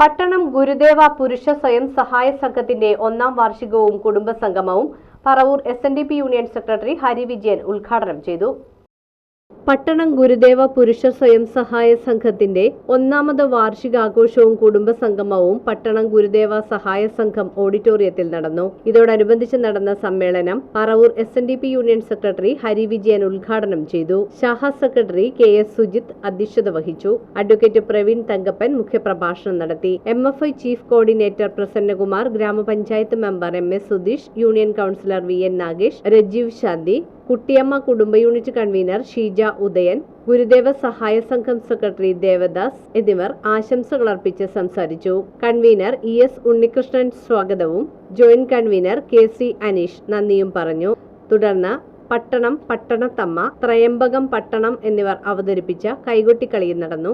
പട്ടണം ഗുരുദേവ പുരുഷ സ്വയം സഹായ സംഘത്തിന്റെ ഒന്നാം വാർഷികവും കുടുംബസംഗമവും Paravur S union secretary Harivijayan ഉദ്ഘാടനം ചെയ്തു. പട്ടണം ഗുരുദേവ പുരുഷ സ്വയം സഹായ സംഘത്തിന്റെ ഒന്നാമത് വാർഷികാഘോഷവും കുടുംബസംഗമവും പട്ടണം ഗുരുദേവ സഹായ സംഘം ഓഡിറ്റോറിയത്തിൽ നടന്നു. ഇതോടനുബന്ധിച്ച് നടന്ന സമ്മേളനം Paravur S union secretary Hari Vijayan ഉദ്ഘാടനം ചെയ്തു. ശാഖ സെക്രട്ടറി കെ എസ് സുജിത് അധ്യക്ഷത വഹിച്ചു. അഡ്വക്കേറ്റ് പ്രവീൺ തങ്കപ്പൻ മുഖ്യപ്രഭാഷണം നടത്തി. M F I chief coordinator Prasannakumar ഗ്രാമപഞ്ചായത്ത് member M S Sudheesh union councillor V N Nagesh Rajeev Shanthi Kuttiyamma കുടുംബ യൂണിറ്റ് കൺവീനർ ഷീജ ഉദയൻ ഗുരുദേവ സഹായ സംഘം സെക്രട്ടറി ദേവദാസ് എന്നിവർ ആശംസകൾ അർപ്പിച്ച് സംസാരിച്ചു. കൺവീനർ ഇ എസ് ഉണ്ണികൃഷ്ണൻ സ്വാഗതവും joint convener K C Aneesh നന്ദിയും പറഞ്ഞു. തുടർന്ന് പട്ടണം പട്ടണത്തമ്മ ത്രയംബകം പട്ടണം എന്നിവർ അവതരിപ്പിച്ച കൈകൊട്ടിക്കളിയും നടന്നു.